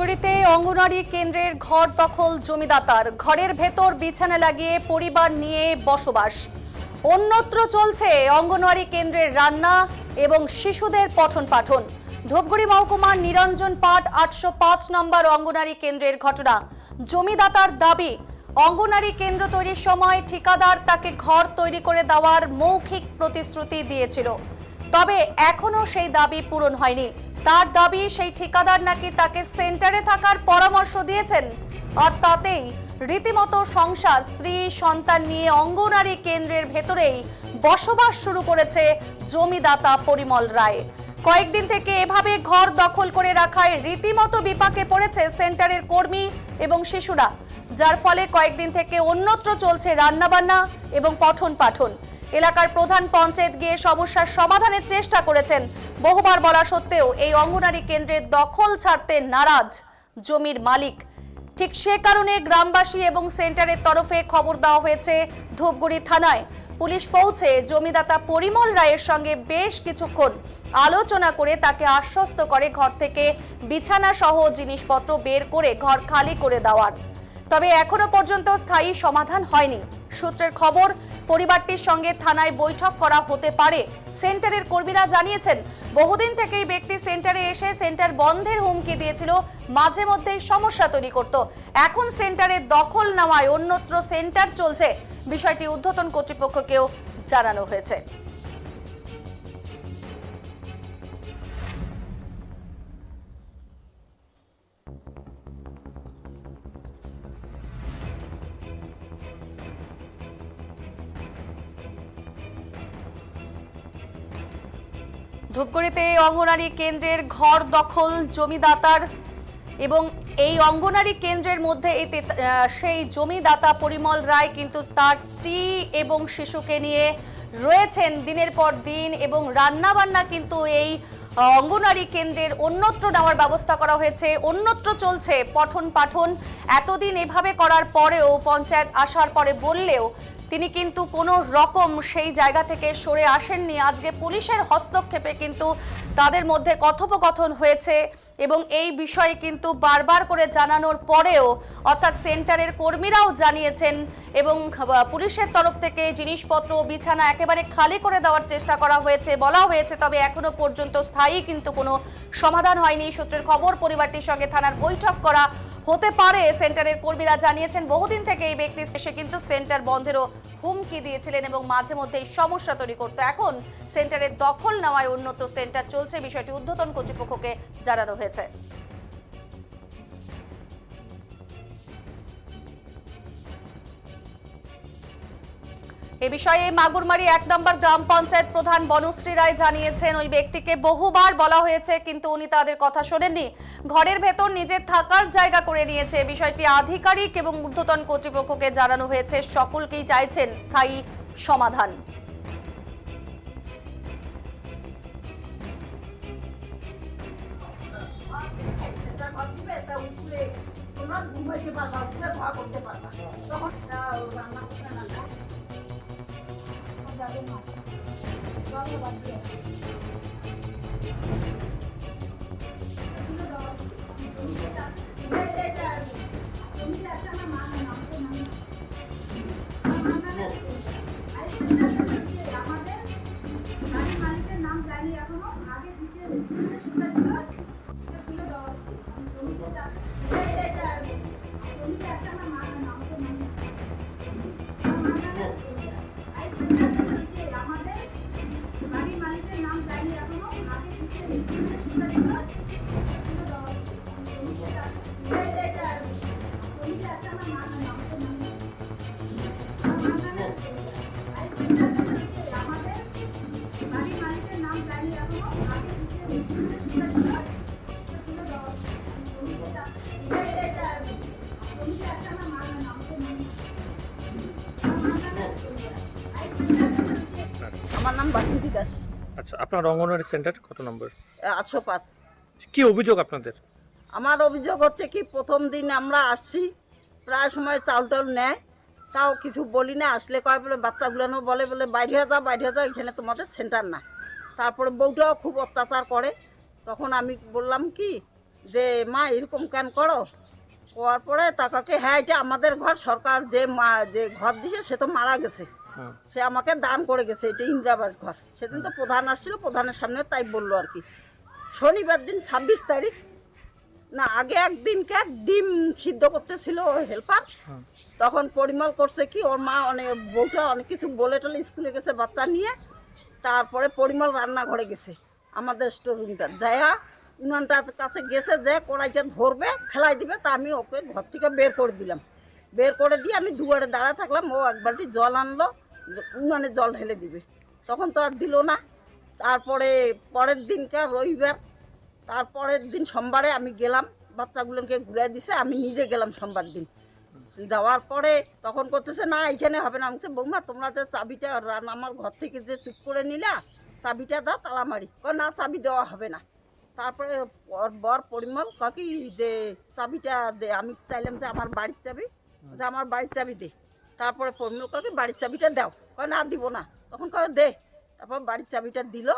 ধূপগুড়িতে অঙ্গনওয়াড়ি কেন্দ্রের ঘর দখল জমিদাতার। ঘরের ভেতর বিছানা লাগিয়ে পরিবার নিয়ে বসবাস। অন্যত্র চলছে অঙ্গনওয়াড়ি কেন্দ্রের রান্না এবং শিশুদের পঠন পাঠন ধূপগুড়ি মহকুমার নিরঞ্জন পাট আটশো পাঁচ নম্বর অঙ্গনারী কেন্দ্রের ঘটনা। জমিদাতার দাবি অঙ্গনারী কেন্দ্র তৈরির সময় ঠিকাদার তাকে ঘর তৈরি করে দেওয়ার মৌখিক প্রতিশ্রুতি দিয়েছিল। তবে এখনও সেই দাবি পূরণ হয়নি। তার দাবি, সেই ঠিকাদার নাকি তাকে সেন্টারে থাকার পরামর্শ দিয়েছেন। আর তাতেই রীতিমতো সংসার, স্ত্রী, সন্তান নিয়ে অঙ্গনারী কেন্দ্রের ভেতরেই বসবাস শুরু করেছে জমিদাতা পরিমল রায়। কয়েকদিন থেকে এভাবে ঘর দখল করে রাখায় রীতিমতো বিপাকে পড়েছে সেন্টারের কর্মী এবং শিশুরা, যার ফলে কয়েকদিন থেকে অন্যত্র চলছে রান্নাবান্না এবং পঠন পাঠন। এলাকার প্রধান পঞ্চায়েত গিয়ে সমস্যার সমাধানের চেষ্টা করেছেন বহুবার বলা সত্ত্বেও এই অঙ্গনারী কেন্দ্রের দখল ছাড়তে নারাজ জমির মালিক। ঠিক সে কারণে গ্রামবাসী এবং সেন্টারের তরফে খবর দেওয়া হয়েছে ধূপগুড়ি থানায়। পুলিশ পৌঁছে জমিদাতা পরিমল রায়ের সঙ্গে বেশ কিছুক্ষণ আলোচনা করে তাকে আশ্বস্ত করে ঘর থেকে বিছানা সহ জিনিসপত্র বের করে ঘর খালি করে দেওয়ার। তবে এখনও পর্যন্ত স্থায়ী সমাধান হয়নি। সূত্রের খবর পরিবারটির সঙ্গে থানায় বৈঠক করা হতে পারে। সেন্টারের কর্মীরা জানিয়েছেন, বহুদিন থেকেই ব্যক্তি সেন্টারে এসে সেন্টার বন্ধের হুমকি দিয়েছিল, মাঝে মধ্যেই সমস্যা তৈরি করত। এখন সেন্টারে দখল নেওয়ায় অন্যত্র সেন্টার চলছে। বিষয়টি ঊর্ধ্বতন কর্তৃপক্ষকেও জানানো হয়েছে। ধূপগুড়িতে অঙ্গনারী কেন্দ্রের ঘর দখল, জমিদাতার এবং এই অঙ্গনারী কেন্দ্রের মধ্যে এই সেই জমিদাতা পরিমল রায় কিন্তু তার স্ত্রী এবং শিশুকে নিয়ে রয়েছেন দিনের পর দিন এবং রান্নাবান্না কিন্তু এই অঙ্গনারী কেন্দ্রের অন্যত্র নেওয়ার ব্যবস্থা করা হয়েছে, অন্যত্র চলছে পঠন পাঠন এতদিন এভাবে করার পরেও পঞ্চায়েত আসার পরে বললেও তিনি কিন্তু কোনো রকম সেই জায়গা থেকে সরে আসেননি। আজকে পুলিশের হস্তক্ষেপে কিন্তু তাদের মধ্যে কথোপকথন হয়েছে এবং এই বিষয়ে কিন্তু বারবার করে জানানোর পরেও অর্থাৎ সেন্টারের কর্মীরাও জানিয়েছেন এবং পুলিশের তরফ থেকে জিনিসপত্র, বিছানা একেবারে খালি করে দেওয়ার চেষ্টা করা হয়েছে, বলা হয়েছে, তবে এখনও পর্যন্ত স্থায়ী কিন্তু কোনো সমাধান হয়নি। সূত্রের খবর, পরিবারটির সঙ্গে থানার বৈঠক করা হতে পারে, সেন্টারের কর্মীরা জানিয়েছেন, বহুদিন থেকে এই ব্যক্তি সে কিন্তু সেন্টার বন্ধেরও হুমকি দিয়েছিলেন এবং মাঝে মধ্যে এই সমস্যা তৈরি করতো। এখন সেন্টারের দখল নেওয়ায় উন্নত সেন্টার চলছে, বিষয়টি উদ্বোধন কর্তৃপক্ষকে জানানো হয়েছে। এ বিষয়ে মাগুরমারি এক নম্বর গ্রাম পঞ্চায়েত প্রধান বনশ্রী রায় জানিয়েছেন, ওই ব্যক্তিকে বহুবার বলা হয়েছে, কিন্তু উনি তাদের কথা শোনেননি। ঘরের ভেতর নিজের থাকার জায়গা করে নিয়েছে। বিষয়টি আধিকারিক এবং ঊর্ধ্বতন কর্তৃপক্ষকে জানানো হয়েছে। সকলকেই চাইছেন স্থায়ী সমাধান। ঘুমাইতে পারবা করতে পারবা। তখন রান্না করতে যাবে না জল বাদ দিয়ে আমাদের গাড়ির মালিকের নাম জানি এখনও। আগে ডিটেল ছিল তুলে দেওয়া জমিতে চাষ আপনার অঙ্গনওয়াড়ি সেন্টার কত নম্বর? আটশো পাঁচ। কি অভিযোগ আপনাদের? আমার অভিযোগ হচ্ছে কি প্রথম দিন আমরা আসছি প্রায় সময় চাউল টাউল নেয় তাও কিছু বলি না আসলে কয় বলে বাচ্চাগুলো বলে বলে বাইরে হয়ে যাও বাইরে হয়ে যাও এখানে তোমাদের সেন্টার না। তারপরে বউটাও খুব অত্যাচার করে। তখন আমি বললাম কি যে মা এরকম কেন করো? করার পরে তাকে হ্যাঁ এটা আমাদের ঘর সরকার যে মা যে ঘর দিছে সে তো মারা গেছে। সে আমাকে দান করে গেছে, এটা ইন্দিরাবাস ঘর। সেদিন তো প্রধান আসছিল, প্রধানের সামনে তাই বলল আর কি। শনিবার দিন ছাব্বিশ তারিখ, না, আগে একদিনকে ডিম সিদ্ধ করতেছিল ওর হেল্পার। তখন পরিমল করছে কি, ওর মা অনেক বউটা অনেক কিছু বলে টলে স্কুলে গেছে বাচ্চা নিয়ে, তারপরে পরিমল রান্নাঘরে গেছে, আমাদের স্টোর রুমটা যাইয়া উনানটার কাছে গেছে, যে কড়াইটা ধরবে, ফেলাই দিবে, তা আমি ওকে ঘর থেকে বের করে দিলাম। বের করে দিয়ে আমি দুয়ারে দাঁড়া থাকলাম, ও এক বালতি জল আনলো, উনানে জল ঢেলে দিবে। তখন তো আর দিল না। তারপরে পরের দিনকার রবিবার, তারপরের দিন সোমবারে আমি গেলাম, বাচ্চাগুলোকে ঘুরে দিছে, আমি নিজে গেলাম সোমবার দিন। যাওয়ার পরে তখন করতেছে, না, এখানে হবে না। আমি বৌমা, তোমরা যে চাবিটা আমার ঘর থেকে যে চুপ করে নিলা, চাবিটা দাও তালা মারি কয়, না, চাবি দেওয়া হবে না। তারপরে বর পরিমল, কাকি, যে চাবিটা দে, আমি চাইলাম যে আমার বাড়ির চাবি যে আমার বাড়ির চাবি দে। তারপরে পরিমল কাকি বাড়ির চাবিটা দাও। কয় না দিব না। তখন কয় দে। তারপর বাড়ির চাবিটা দিল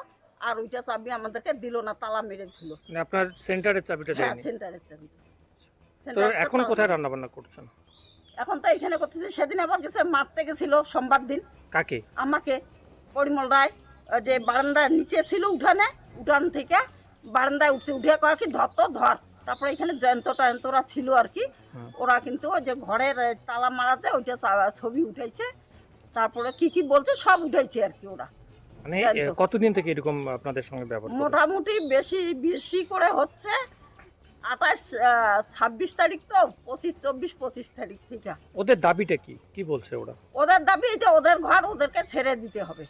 আর ওইটা চাবি আমাদেরকে দিল না তালা মেরে দিল। মানে আপনার সেন্টারের চাবিটা হ্যাঁ সেন্টারের চাবি। তো এখন কোথায় রান্না বান্না করছেন? এখন তো এখানে করতেছে সেদিন আবার গেছে মারতে গেছিল সোমবার দিন। কাকে? আমাকে পরিমল রায় যে বারান্দার নিচে ছিল উঠানে উঠান থেকে বারান্দায় উঠছে উঠে কয় কি ধর তো ধর। তারপরে এখানে জয়ন্ত টয়ন্তরা ছিল আর কি। ওরা কিন্তু ওই যে ঘরের তালা মারাতে ওইটা ছবি উঠেছে। তারপরে কি কি বলছে সব উঠেছে আর কি ওরা। মানে। কতদিন থেকে এরকম আপনাদের সঙ্গে ব্যবহার মোটামুটি বেশি বেশি করে হচ্ছে আঠাশ ছাব্বিশ তারিখ তো পঁচিশ চব্বিশ পঁচিশ তারিখ থেকে। ওদের দাবিটা কি? কি বলছে ওরা? ওদের দাবি এটা ওদের ঘর ওদেরকে ছেড়ে দিতে হবে।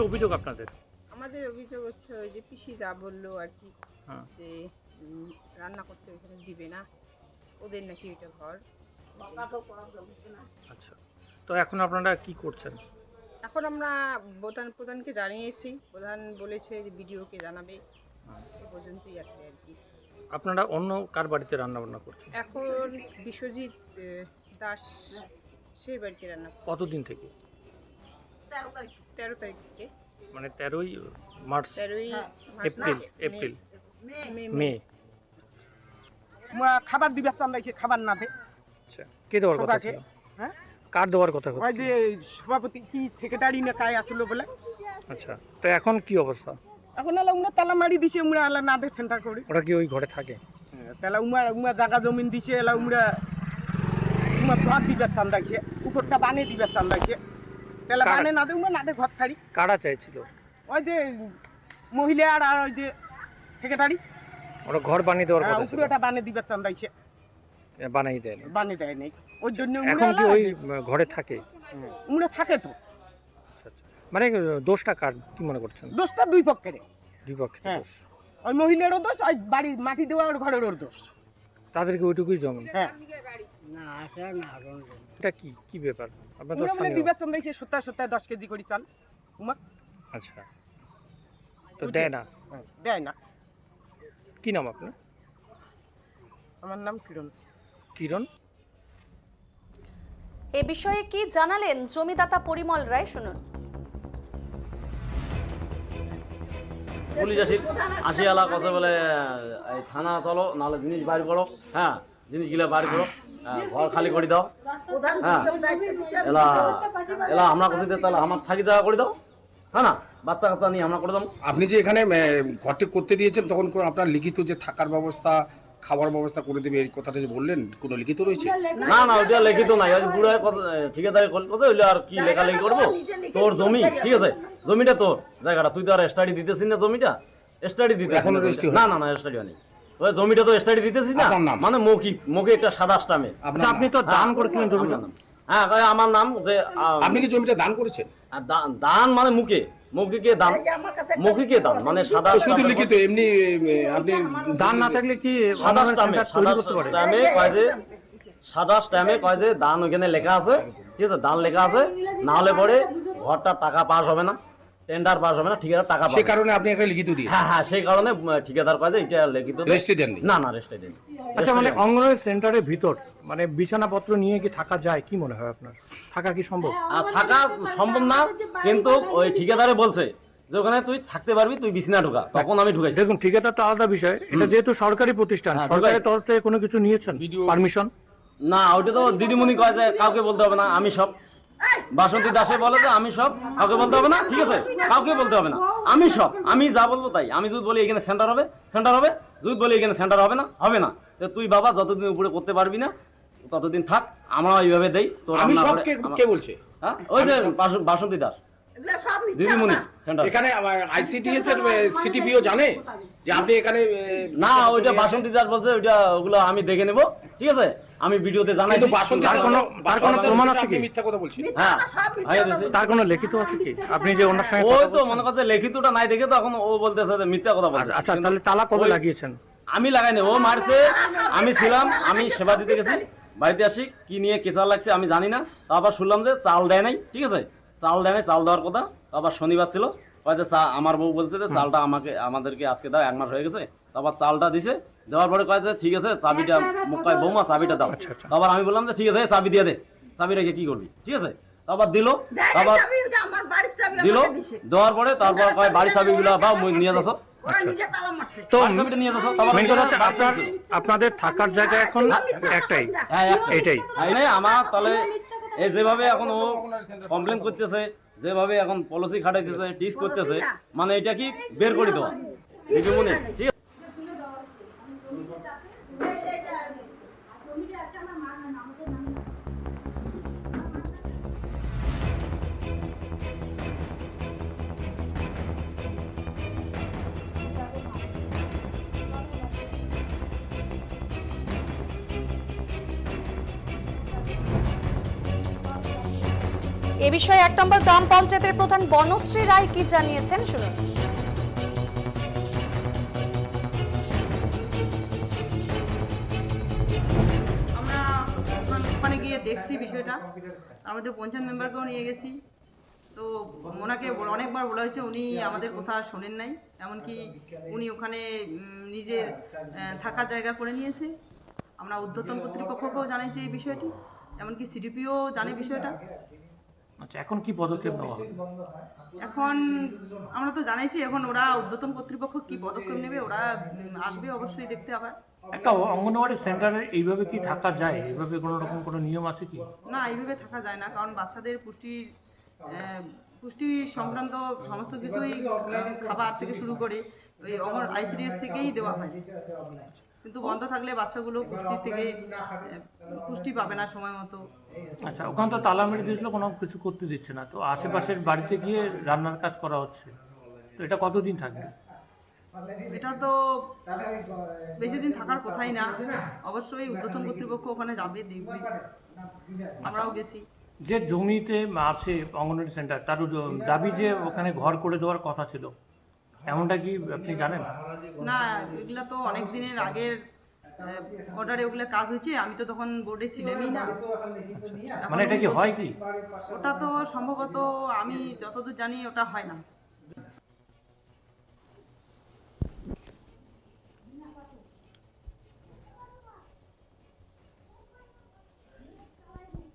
অভিযোগ আপনাদের? আমাদের অভিযোগ হচ্ছে ওই যে পিসি যা বলল আর কি হ্যাঁ। যে উম, রান্না করতে ওখানে দিবে না ওদের নাকি ওইটা ঘর। আচ্ছা তো এখন আপনারা কি করছেন? এখন আমরা প্রধান প্রধানকে জানিয়েছি প্রধান বলেছে যে বিডিওকে জানাবে এ পর্যন্তই আছে আর কি। আপনারা অন্য কার বাড়িতে রান্না বান্না করছেন? এখন বিশ্বজিৎ আহ, দাস সেই বাড়িতে রান্না। কতদিন থেকে? তেরো তারিখ। তেরো তারিখ থেকে। মানে তেরোই মার্চ তেরোই হ্যাঁ, এপ্রিল মে- এপ্রিল। খাবার দিবে চান্দাইছে খাবার না আচ্ছা কে দেওয়ার কথা ছিল? হ্যাঁ? কার দেওয়ার কথা ওই যে সভাপতি কি সেক্রেটারি না কায় আসলো বলে? আচ্ছা তো এখন কি অবস্থা? এখন এলা উমরা তালা মারি দিছে উমরা এলা না দে সেন্টার করে। ওরা কি ওই ঘরে থাকে? তাহলে উমরা উমরা জায়গা জমিন দিছে এলা উমরা উমরা ঘর দিবে চান্দাইছে উপরটা বানিয়ে দিবে চান্দাইছে। তাহলে বানে না দে না দে ঘর ছাড়ি। কারা চাইছিল? ওই যে মহিলা আর আর ওই যে সেক্রেটারি। ওরা ঘর বানিয়ে দেওয়ার কথা ছিল। উপরেটা বানিয়ে দিবে চান্দাইছে। বানাই দেয়নি। বানিয়ে দেয় নাই ওই জন্য এখন কি ওই ঘরে থাকে? উমরা থাকে তো। আচ্ছা আচ্ছা। মানে দোষটা কার কি মনে করছেন? দোষটা দুই পক্ষের। দুই পক্ষের হ্যাঁ। দোষ। ওই মহিলারও দোষ ওই বাড়ির মাটি দেওয়া ওর ঘরের ওর দোষ। তাদেরকে ওইটুকুই জমি? হ্যাঁ। এটা কি কি ব্যাপার? উমরা মানে চন্দ্রাইছে সপ্তাহে সপ্তাহে দশ কেজি করে চাল। উমা। আচ্ছা। তো দেয় না? দেয় না। কি নাম আপনার? আমার নাম কিরণ। কিরণ? এ বিষয়ে কি জানালেন জমিদাতা পরিমল রায় শুনুন। পুলিশ আসি আসি এলা কথা বলে থানা চলো নাহলে জিনিস বাইর করো। হ্যাঁ জিনিসগুলো বাইর করো। হ্যাঁ, ঘর খালি করে দাও। হ্যাঁ। এলা এলা আমরা কথা তাহলে আমার থাকি জায়গা করে দাও। হ্যাঁ না বাচ্চা কাচ্চা নিয়ে আমরা করে দাও। আপনি যে এখানে ঘরটি করতে দিয়েছেন তখন কোনো আপনার লিখিত যে থাকার ব্যবস্থা খাবার ব্যবস্থা করে দেবে এই কথাটা যে বললেন কোনো লিখিত রয়েছে? না না ওইটা লিখিত নাই। ওই বুড়ো ঠিকাদারি আর কি লেখালেখি করব? তোর জমি ঠিক আছে? জমিটা তোর জায়গাটা। তুই তো আর স্টাডি দিতেছিস না জমিটা? স্টাডি দিতে না না না স্টাডি হয়নি। ওই জমিটা তো স্টাডি দিতেছিস না। মানে মৌখিক মৌখিক একটা সাদা স্টামে আচ্ছা আপনি তো হ্যাঁ, দান করেছিলেন জমিটা। নাম। হ্যাঁ আমার নাম যে আপনি কি জমিটা দান করেছেন? দান মানে মুখে মৌখিকে দান মৌখিকে দান মানে সাদা তো শুধু লিখিত এমনি আপনি দান না থাকলে কি সাদা সাদা কয় যে সাদা স্ট্যাম্পে কয় যে দান ওখানে লেখা আছে। ঠিক আছে দান লেখা আছে। না হলে পরে ঘরটা টাকা পাস হবে না। টেন্ডার পাস হবে না ঠিকাদার টাকা সে পাবে। না। কারণে আপনি একটা লিখিত দিয়ে হ্যাঁ হ্যাঁ সেই কারণে ঠিকাদার কয় যে এটা লিখিত রেস্টে দেননি। না না রেস্টে দেন আচ্ছা মানে অঙ্গনওয়াড়ি সেন্টারের ভিতর মানে বিছানাপত্র নিয়ে কি থাকা যায়? কি মনে হয় আপনার? থাকা কি সম্ভব? আর থাকা সম্ভব না কিন্তু ওই ঠিকাদারে বলছে যে ওখানে তুই থাকতে পারবি তুই বিছনা ঢুকা। তখন আমি ঢুকাইছি। দেখুন ঠিকাদার তো আলাদা বিষয়। এটা যেহেতু সরকারি প্রতিষ্ঠান হ্যাঁ, সরকারের তরফ থেকে কোনো কিছু নিয়েছেন? পারমিশন না ওইটা তো দিদিমণি কয় যে কাউকে বলতে হবে না আমি সব বাসন্তী দাসে বলে যে আমি সব কাউকে বলতে হবে না ঠিক আছে? কাউকে বলতে হবে না। আমি সব আমি যা বলব তাই। আমি যদি বলি এখানে সেন্টার হবে সেন্টার হবে। যদি বলি এখানে সেন্টার হবে না হবে না। তো তুই বাবা যতদিন উপরে করতে পারবি না ততদিন থাক আমরা এইভাবে দেই তোর আমি সব কে কে বলছে? হ্যাঁ? ওই যে বাসন্তী দাস। দিদিমণি সেন্টার এখানে আইসিটিএস এর সিটিপিও জানে যে আপনি এখানে না ওইটা বাসন্তী দাস বলছে ওইটা ওগুলো আমি দেখে নেব ঠিক আছে? আমি ভিডিওতে জানাই কিন্তু বাসন্তী তার দাস- কোনো- তার কোনো প্রমাণ আছে কি? মিথ্যা কথা বলছেন হ্যাঁ। তার কোনো লিখিত আছে কি? আপনি যে ওনার সঙ্গে ওই তো মনে করছে লিখিতটা নাই দেখে তো এখন ও বলতেছে যে মিথ্যা কথা বলছে। আচ্ছা তাহলে তালা কবে লাগিয়েছেন? আমি লাগাইনি ও মারছে আমি ছিলাম আমি সেবা দিতে গেছি বাড়িতে আসি কি নিয়ে কেঁচা লাগছে আমি জানি না। তারপর শুনলাম যে চাল দেয় নাই ঠিক আছে? চাল দেয় নাই চাল দেওয়ার কথা। তারপর শনিবার ছিল কয় যে চা আমার বউ বলছে যে চালটা আমাকে আমাদেরকে আজকে দাও এক মাস হয়ে গেছে। তারপর চালটা দিছে দেওয়ার পরে কয় যে ঠিক আছে চাবিটা মুখ বৌমা চাবিটা দাও। আচ্ছা, আচ্ছা। তারপর আমি বললাম যে ঠিক আছে চাবি দিয়ে দে। চাবি রেখে কি করবি? ঠিক আছে? তারপর দিল। তারপর বাড়ির দিল। দেওয়ার পরে তারপর কয় বাড়ি চাবিগুলো বা নিয়ে যাচ্ছ। তো আপনাদের থাকার জায়গা এখন একটাই। হ্যাঁ এটাই আমার তাহলে এই যেভাবে এখন ও কমপ্লেন করতেছে যেভাবে এখন পলিসি খাটাইতেছে টিস করতেছে মানে এটা কি বের করে দেওয়া দিদিমণি ঠিক এ বিষয়ে এক নম্বর গ্রাম পঞ্চায়েতের প্রধান বনশ্রী রায় কি জানিয়েছেন? শুনুন। গিয়ে দেখছি বিষয়টা। আমাদের পঞ্চায়েত মেম্বারকেও নিয়ে গেছি। তো ওনাকে অনেকবার বলা হয়েছে, উনি আমাদের কথা শোনেন নাই। এমনকি উনি ওখানে নিজের থাকার জায়গা করে নিয়েছে। আমরা ঊর্ধ্বতন কর্তৃপক্ষকেও জানাইছি এই বিষয়টি। এমনকি সিডিপিও জানে বিষয়টা। আচ্ছা এখন কি পদক্ষেপ নেওয়া হবে? এখন আমরা তো জানাইছি এখন ওরা ঊর্ধ্বতন কর্তৃপক্ষ কি পদক্ষেপ নেবে ওরা আসবে অবশ্যই দেখতে আবার। একটা অঙ্গনওয়াড়ি সেন্টারে এইভাবে কি থাকা যায়? এইভাবে কোনো রকম কোনো নিয়ম আছে কি? না এইভাবে থাকা যায় না কারণ বাচ্চাদের পুষ্টির পুষ্টি সংক্রান্ত সমস্ত কিছুই খাবার থেকে শুরু করে ওই আইসিডিএস থেকেই দেওয়া হয়। কিন্তু বন্ধ থাকলে বাচ্চাগুলো পুষ্টি থেকে পুষ্টি পাবে না সময় মতো। আচ্ছা ওখানে তো তালা মেরে দিয়েছিল কোনো কিছু করতে দিচ্ছে না। তো আশেপাশের বাড়িতে গিয়ে রান্নার কাজ করা হচ্ছে। তো এটা কতদিন থাকবে? এটা তো বেশি দিন থাকার কথাই না। অবশ্যই ঊর্ধ্বতন কর্তৃপক্ষ ওখানে যাবে দেখবে। আমরাও গেছি। যে জমিতে আছে অঙ্গনওয়াড়ি সেন্টার তার দাবি যে ওখানে ঘর করে দেওয়ার কথা ছিল এমনটা কি আপনি জানেন? না এগুলা তো অনেক দিনের আগের অর্ডারে ওগুলো কাজ হয়েছে আমি তো তখন বোর্ডে ছিলামই না। মানে এটা কি হয় কি? ওটা তো সম্ভবত আমি যতদূর জানি ওটা হয় না।